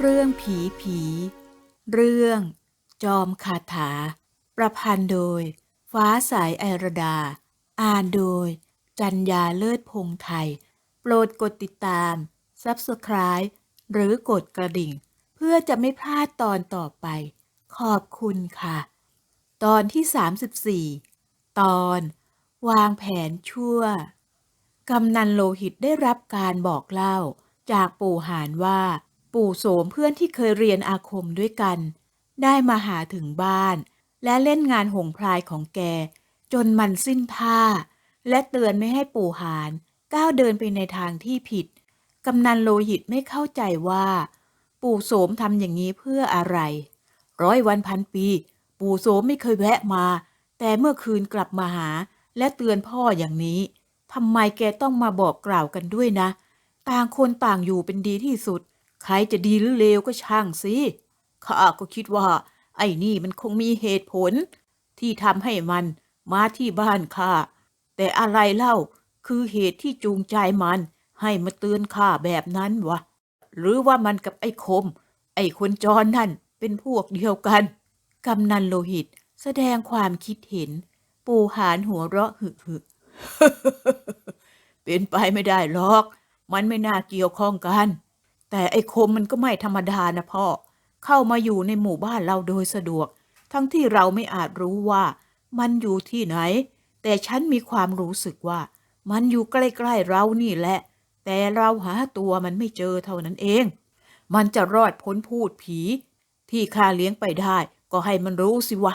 เรื่องผีผี เรื่อง จอมคาถา ประพันธ์โดย ฟ้าสายไอรดา อ่านโดย จัญญาเลิศพงไทย โปรดกดติดตาม Subscribe หรือกดกระดิ่ง เพื่อจะไม่พลาดตอนต่อไป ขอบคุณค่ะ ตอนที่ 34 ตอน วางแผนชั่ว กำนันโลหิตได้รับการบอกเล่าจากปู่หานว่า ปู่โสมเพื่อนที่เคยเรียนอาคมด้วยกัน ได้มาหาถึงบ้าน และเล่นงานหงพลายของแก จนมันสิ้นท่า และเตือนไม่ให้ปู่หานก้าวเดินไปในทางที่ผิด กำนันโลหิตไม่เข้าใจว่า ปู่โสมทำอย่างนี้เพื่ออะไร ร้อยวันพันปี ปู่โสมไม่เคยแวะมา แต่เมื่อคืนกลับมาหา และเตือนพ่ออย่างนี้ทำไมแกต้องมาบอกกล่าวกันด้วยนะ ต่างคนต่างอยู่เป็นดีที่สุด ใครจะดีหรือเลวก็ช่างสิข้าก็คิดว่า ไอ้นี่มันคงมีเหตุผล ที่ทำให้มันมาที่บ้านข้าแต่อะไรเล่าคือเหตุที่จูงใจมัน ให้มาเตือนข้าแบบนั้นวะ หรือว่ามันกับไอ้คม ไอ้คนจรนั่นเป็นพวกเดียวกัน กำนันโลหิตแสดงความคิดเห็น ปูหานหัวเราะหึหึเป็นไปไม่ได้หรอก มันไม่น่าเกี่ยวข้องกัน แต่ไอ้คมมันก็ไม่ธรรมดานะพ่อ เข้ามาอยู่ในหมู่บ้านเราโดยสะดวก ทั้งที่เราไม่อาจรู้ว่า มันอยู่ที่ไหน แต่ฉันมีความรู้สึกว่า มันอยู่ใกล้ๆเรานี่แหละ แต่เราหาตัวมันไม่เจอเท่านั้นเอง มันจะรอดพ้นพูดผี ที่ข้าเลี้ยงไปได้ ก็ให้มันรู้สิวะ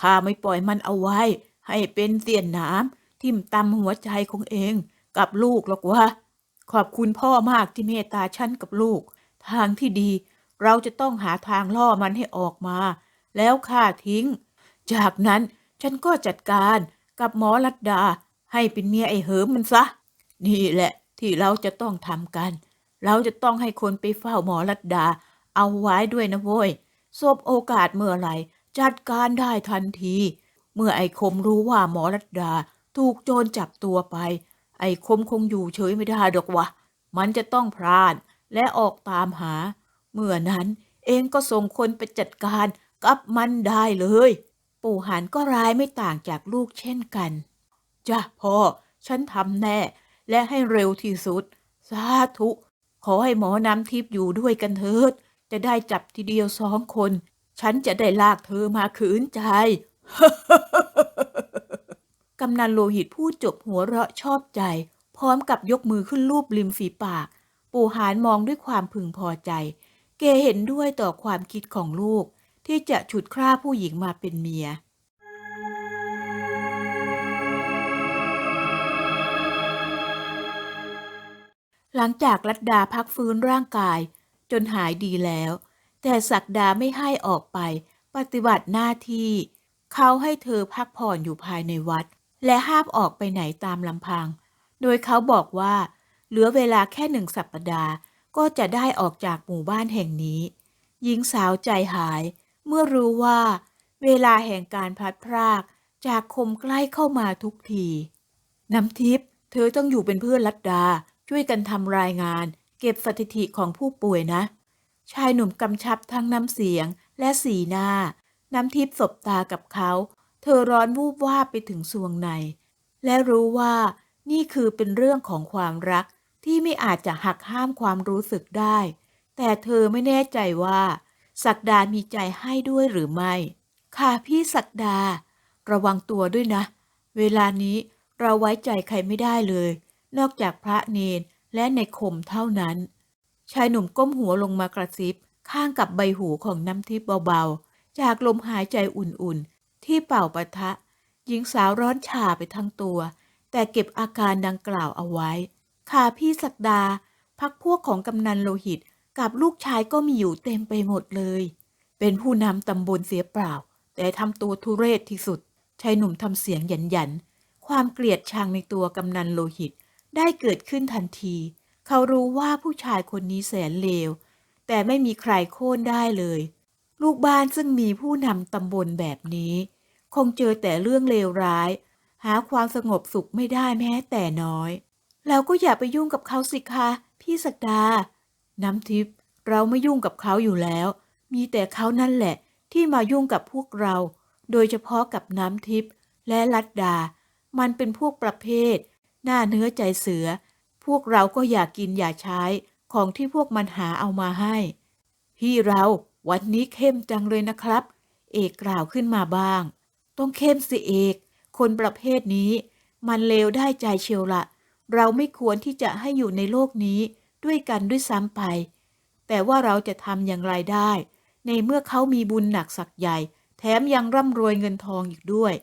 ข้าไม่ปล่อยมันเอาไว้ ให้เป็นเสียนน้ำทิ่มตำหัวใจของเอง กับลูกหรอกวะ ขอบคุณพ่อมากที่เมตตาฉันกับลูก ทางที่ดี เราจะต้องหาทางล่อมันให้ออกมา แล้วฆ่าทิ้ง จากนั้นฉันก็จัดการกับหมอลัดดา ให้เป็นเมียไอ้เหิมมันซะ นี่แหละที่เราจะต้องทำกัน เราจะต้องให้คนไปเฝ้าหมอลัดดา เอาไว้ด้วยนะโว้ยสบโอกาสเมื่อไหร่จัดการได้ทันที เมื่อไอ้คมรู้ว่าหมอลัดดาถูกโจรจับตัวไป ไอ้คมคงอยู่เฉยไม่ได้ดอกวะ มันจะต้องพรานและออกตามหา เมื่อนั้นเองก็ส่งคนไปจัดการกับมันได้เลย ปู่หานก็ร้ายไม่ต่างจากลูกเช่นกัน จ้ะพ่อ ฉันทำแน่ และให้เร็วที่สุด สาธุ ขอให้หมอน้ำทิพย์อยู่ด้วยกันเถิด จะได้จับทีเดียวสองคน ฉันจะได้ลากเธอมาขืนใจ กำนันโลหิตพูดจบหัวเราะชอบใจ พร้อมกับยกมือขึ้นรูปริมฝีปาก ปู่หานมองด้วยความพึงพอใจ เกเห็นด้วยต่อความคิดของลูก ที่จะฉุดคร่าผู้หญิงมาเป็นเมียหลังจากรัตดาพักฟื้นร่างกาย จนหายดีแล้ว แต่ศักดาไม่ให้ออกไป ปฏิบัติหน้าที่ เขาให้เธอพักผ่อนอยู่ภายในวัด และห้ามออกไปไหนตามลำพัง โดยเขาบอกว่า เหลือเวลาแค่หนึ่งสัปดาห์ ก็จะได้ออกจากหมู่บ้านแห่งนี้ หญิงสาวใจหาย เมื่อรู้ว่า เวลาแห่งการพลัดพราก จากคมใกล้เข้ามาทุกที น้ำทิพย์เธอต้องอยู่เป็นเพื่อนลัดดา ช่วยกันทำรายงาน เก็บสถิติของผู้ป่วยนะ ชายหนุ่มกำชับทั้งน้ำเสียงและสีหน้า น้ำทิพย์สบตากับเขา เธอร้อนวูบวาบไปถึงสวงใน และรู้ว่านี่คือเป็นเรื่องของความรักที่ไม่อาจจะหักห้ามความรู้สึกได้ แต่เธอไม่แน่ใจว่าศักดามีใจให้ด้วยหรือไม่ ค่ะพี่ศักดา ระวังตัวด้วยนะ เวลานี้เราไว้ใจใครไม่ได้เลย นอกจากพระเนนและในคมเท่านั้น ชายหนุ่มก้มหัวลงมากระซิบ ข้างกับใบหูของน้ำทิพย์เบาๆ จากลมหายใจอุ่นๆ ที่เป่าปะทะ หญิงสาวร้อนชาไปทั้งตัว แต่เก็บอาการดังกล่าวเอาไว้ค่ะพี่ศักดา พักพวกของกำนันโลหิตกับลูกชายก็มีอยู่เต็มไปหมดเลย เป็นผู้นำตำบลเสียเปล่า แต่ทำตัวทุเรศที่สุดชายหนุ่มทำเสียงหยันหยันความเกลียดชังในตัวกำนันโลหิตได้เกิดขึ้นทันที เขารู้ว่าผู้ชายคนนี้แสนเลว แต่ไม่มีใครโค่นได้เลย ลูกบ้านซึ่งมีผู้นำตำบลแบบนี้ คงเจอแต่เรื่องเลวร้าย หาความสงบสุขไม่ได้แม้แต่น้อยแล้วก็อย่าไปยุ่งกับเขาสิคะพี่ศักดา น้ำทิพย์เราไม่ยุ่งกับเขาอยู่แล้ว มีแต่เขานั่นแหละ ที่มายุ่งกับพวกเรา โดยเฉพาะกับน้ำทิพย์และลัดดา มันเป็นพวกประเภท หน้าเนื้อใจเสือ พวกเราก็อยากกินอย่าใช้ของที่พวกมันหาเอามาให้ พี่เราวันนี้เข้มจังเลยนะครับ เอกกล่าวขึ้นมาบ้าง ต้องเข้มสิเอกคนประเภทนี้ มันเลวได้ใจเชียวละเราไม่ควรที่จะให้อยู่ในโลกนี้ด้วยกันด้วยซ้ำไป แต่ว่าเราจะทำอย่างไรได้ ในเมื่อเขามีบุญหนักสักใหญ่ แถมยังร่ำรวยเงินทองอีกด้วย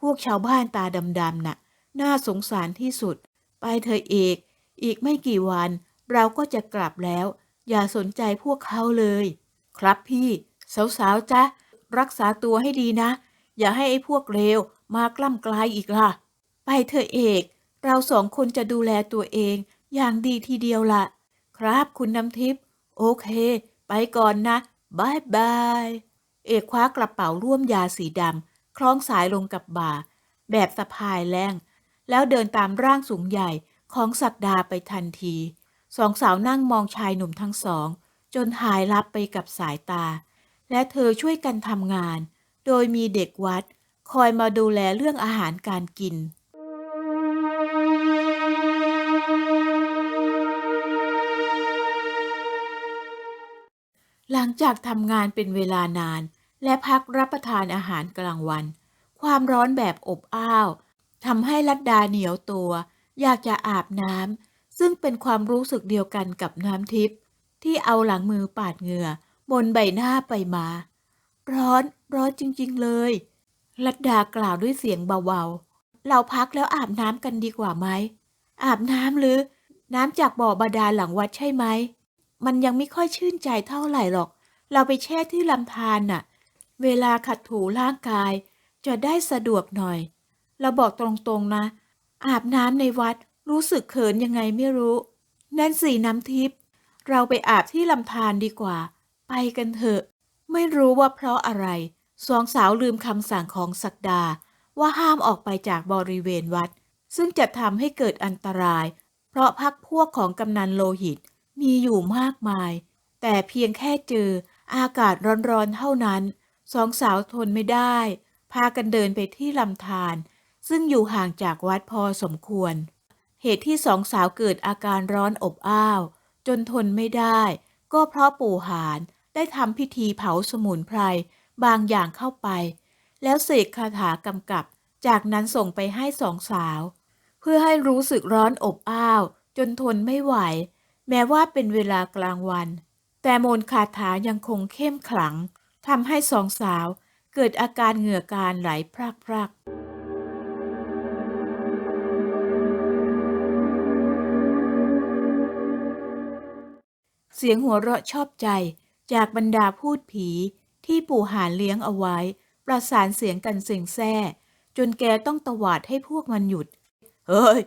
พวกชาวบ้านตาดำๆน่ะ น่าสงสารที่สุด ไปเธอะเอก อีกไม่กี่วัน เราก็จะกลับแล้ว อย่าสนใจพวกเขาเลย ครับพี่ สาวๆจ๊ะรักษาตัวให้ดีนะ อย่าให้ไอ้พวกเลวมากล้ำกลายอีกล่ะ ไปเถอะเอก เราสองคนจะดูแลตัวเองอย่างดีทีเดียวล่ะ ครับคุณน้ำทิพย์โอเค ไปก่อนนะบายบาย เอกคว้ากระเป๋าร่วมยาสีดำคล้องสายลงกับบ่า แบบสะพายแรงแล้วเดินตามร่างสูงใหญ่ของศักดาไปทันที สองสาวนั่งมองชายหนุ่มทั้งสอง จนหายลับไปกับสายตา และเธอช่วยกันทำงาน โดยมีเด็กวัดคอยมาดูแลเรื่องอาหารการกิน หลังจากทำงานเป็นเวลานาน และพักรับประทานอาหารกลางวัน ความร้อนแบบอบอ้าวทำให้ลัดดาเหนียวตัว อยากจะอาบน้ำซึ่งเป็นความรู้สึกเดียวกันกับน้ำทิพย์ที่เอาหลังมือปาดเหงื่อบนใบหน้าไปมา ร้อน ร้อนจริงๆเลยลัดดากล่าวด้วยเสียงเบาๆ เราพักแล้วอาบน้ำกันดีกว่าไหม อาบน้ำหรือ น้ำจากบ่อบาดาลหลังวัดใช่ไหม มันยังไม่ค่อยชื่นใจเท่าไหร่หรอก เราไปแช่ที่ลำธารน่ะ เวลาขัดถูร่างกาย จะได้สะดวกหน่อย เราบอกตรงๆนะ อาบน้ำในวัดรู้สึกเขินยังไงไม่รู้ นั่นสีน้ำทิพย์เราไปอาบที่ลำธารดีกว่า ไปกันเถอะ ไม่รู้ว่าเพราะอะไร สองสาวลืมคำสั่งของศักดา ว่าห้ามออกไปจากบริเวณวัด ซึ่งจะทำให้เกิดอันตราย เพราะพักพวกของกำนันโลหิตมีอยู่มากมาย แต่เพียงแค่เจออากาศร้อนๆเท่านั้น สองสาวทนไม่ได้ พากันเดินไปที่ลำธารซึ่งอยู่ห่างจากวัดพอสมควร เหตุที่สองสาวเกิดอาการร้อนอบอ้าว จนทนไม่ได้ ก็เพราะปู่หานได้ทำพิธีเผาสมุนไพร บางอย่างเข้าไป แล้วเสกคาถากำกับ จากนั้นส่งไปให้สองสาว เพื่อให้รู้สึกร้อนอบอ้าว จนทนไม่ไหว แม้ว่าเป็นเวลากลางวัน แต่มนคาถายังคงเข้มขลังทำให้สองสาวเกิดอาการเหงื่อการไหลพรากๆเสียงหัวเราะชอบใจจากบรรดาพูดผี ที่ปู่หานเลี้ยงเอาไว้ ประสานเสียงกันเสียงแซ่จนแกต้องตวาดให้พวกมันหยุด เฮ้ย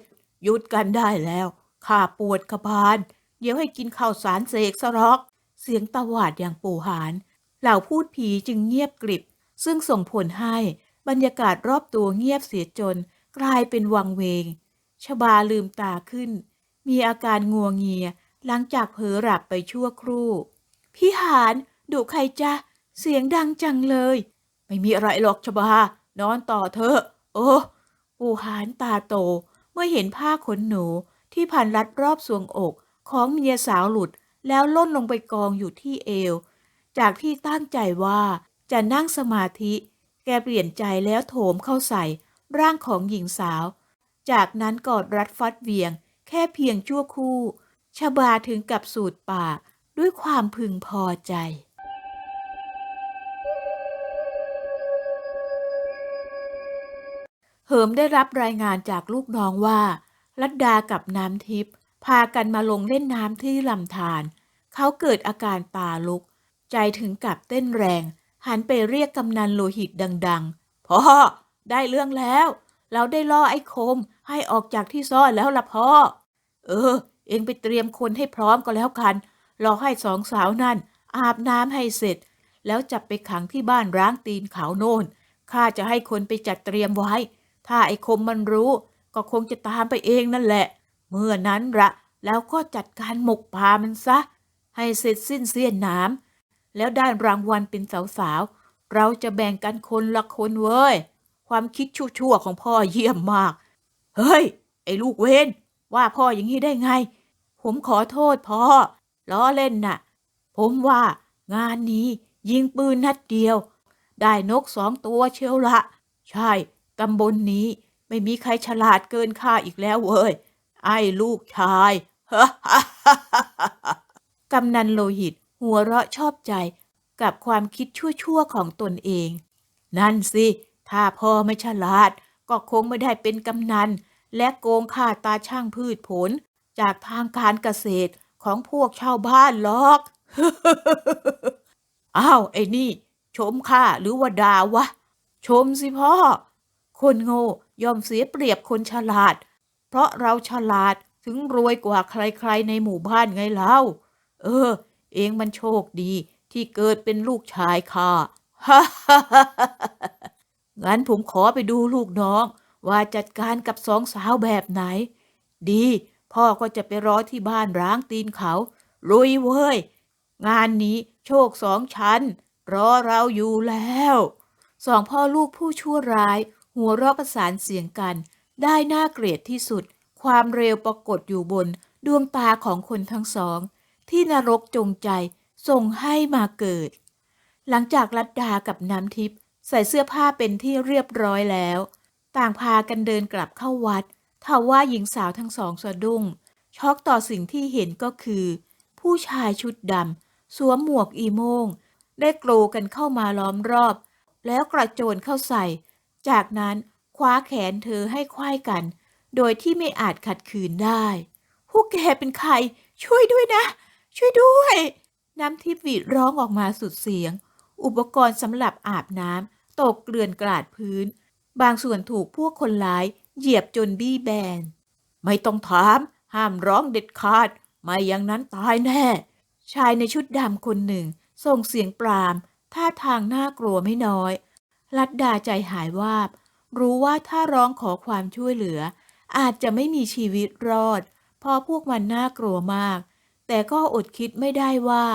หยุดกันได้แล้ว ข้าปวดขพาน เดี๋ยวให้กินข้าวสารเสกสรอก เสียงตวาดอย่างปู่หาน เหล่าพูดผีจึงเงียบกริบ ซึ่งส่งผลให้บรรยากาศรอบตัวเงียบเสียจน กลายเป็นวังเวง ชบาลืมตาขึ้น มีอาการงัวเงีย หลังจากเผลอหลับไปชั่วครู่ พี่หานดุใครจ๊ะ เสียงดังจังเลย ไม่มีอะไรหรอกชบานอนต่อเถอะ โอ้ปู่หานตาโต เมื่อเห็นผ้าขนหนูที่พันรัดรอบสวงอกของเมียสาวหลุดแล้วล่นลงไปกองอยู่ที่เอว จากที่ตั้งใจว่าจะนั่งสมาธิ แกเปลี่ยนใจแล้วโถมเข้าใส่ร่างของหญิงสาว จากนั้นกอดรัดฟัดเวียง แค่เพียงชั่วคู่ ชบาถึงกับสูดปากด้วยความพึงพอใจ เหิมได้รับรายงานจากลูกน้องว่าลัดดากับน้ำทิพย์พากันมาลงเล่นน้ำที่ลำธารเขาเกิดอาการตาลุก ใจถึงกับเต้นแรง หันไปเรียกกำนันโลหิตดังๆพ่อได้เรื่องแล้ว เราได้ล่อไอ้คม ให้ออกจากที่ซ่อนแล้วล่ะพ่อ เออ เองไปเตรียมคนให้พร้อมก็แล้วกันรอให้สองสาวนั่น อาบน้ำให้เสร็จ แล้วจับไปขังที่บ้านร้างตีนเขาโน่นข้าจะให้คนไปจัดเตรียมไว้ ถ้าไอ้คมมันรู้ ก็คงจะตามไปเองนั่นแหละ เมื่อนั้นละแล้วก็จัดการหมกพามันซะ ให้เสร็จสิ้นเสี้ยนน้ำแล้วได้รางวัลเป็นสาวๆ เราจะแบ่งกันคนละคนเว้ย ความคิดชั่วๆของพ่อเยี่ยมมาก เฮ้ย ไอ้ลูกเวนว่าพ่ออย่างนี้ได้ไง ผมขอโทษพ่อ ล้อเล่นน่ะ ผมว่างานนี้ยิงปืนนัดเดียว ได้นกสองตัวเชียวละ ใช่ ตำบลนนี้ไม่มีใครฉลาดเกินข้าอีกแล้วเว้ย ไอ้ลูกชายกำนันโลหิตหัวเราะชอบใจกับความคิดชั่วๆของตนเอง นั่นสิ ถ้าพ่อไม่ฉลาด ก็คงไม่ได้เป็นกำนัน และโกงค่าตาช่างพืชผล จากทางการเกษตรของพวกชาวบ้านหรอก อ้าว ไอ้นี่ ชมข้าหรือว่าด่าวะ ชมสิพ่อ คนโง่ย่อมเสียเปรียบคนฉลาด เพราะเราฉลาดถึงรวยกว่าใครๆในหมู่บ้านไงเล่า เออ เองมันโชคดีที่เกิดเป็นลูกชายข้างั้นผมขอไปดูลูกน้อง ว่าจัดการกับสองสาวแบบไหน ดี พ่อก็จะไปรอที่บ้านร้างตีนเขา ลุยเว้ย งานนี้โชคสองชั้น รอเราอยู่แล้ว สองพ่อลูกผู้ชั่วร้าย หัวเราะประสานเสียงกัน ได้น่าเกลียดที่สุด ความเร็วปรากฏอยู่บน ดวงตาของคนทั้งสอง ที่นรกจงใจส่งให้มาเกิด หลังจากรัดดากับน้ำทิพย์ใส่เสื้อผ้าเป็นที่เรียบร้อยแล้ว ต่างพากันเดินกลับเข้าวัดทว่าหญิงสาวทั้งสองสะดุ้ง ช็อกต่อสิ่งที่เห็นก็คือ ผู้ชายชุดดำสวมหมวกอีโมง ได้โกรกันเข้ามาล้อมรอบ แล้วกระโจนเข้าใส่ จากนั้นคว้าแขนเธอให้ควายกัน โดยที่ไม่อาจขัดขืนได้ผู้แกเป็นใคร ช่วยด้วยนะ ช่วยด้วย น้ำทิพย์หวีดร้องออกมาสุดเสียง อุปกรณ์สำหรับอาบน้ำตกเกลื่อนกลาดพื้น บางส่วนถูกพวกคนร้าย เหยียบจนบี้แบน ไม่ต้องถาม ห้ามร้องเด็ดขาด ไม่อย่างนั้นตายแน่ ชายในชุดดำคนหนึ่ง ส่งเสียงปรามท่าทางน่ากลัวไม่น้อย ลัดดาใจหายวาบ รู้ว่าถ้าร้องขอความช่วยเหลือ อาจจะไม่มีชีวิตรอด เพราะพวกมันน่ากลัวมาก แต่ก็อดคิดไม่ได้ว่า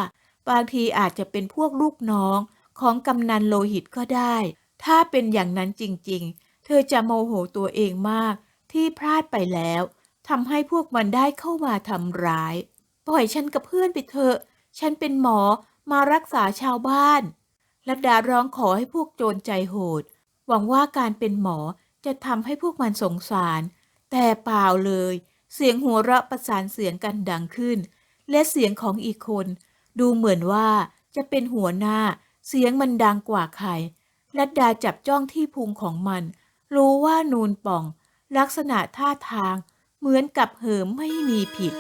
บางทีอาจจะเป็นพวกลูกน้องของกำนันโลหิตก็ได้ ถ้าเป็นอย่างนั้นจริงๆ เธอจะโมโหตัวเองมากที่พลาดไปแล้วทำให้พวกมันได้เข้ามาทำร้าย ปล่อยฉันกับเพื่อนไปเถอะ ฉันเป็นหมอมารักษาชาวบ้าน ลัดดาร้องขอให้พวกโจรใจโหด หวังว่าการเป็นหมอจะทำให้พวกมันสงสาร แต่เปล่าเลย เสียงหัวเราะประสานเสียงกันดังขึ้น และเสียงของอีกคน ดูเหมือนว่าจะเป็นหัวหน้า เสียงมันดังกว่าใครลัดดาจับจ้องที่พุงของมัน รู้ว่านูนป่อง ลักษณะท่าทาง เหมือนกับเหิมไม่มีผิด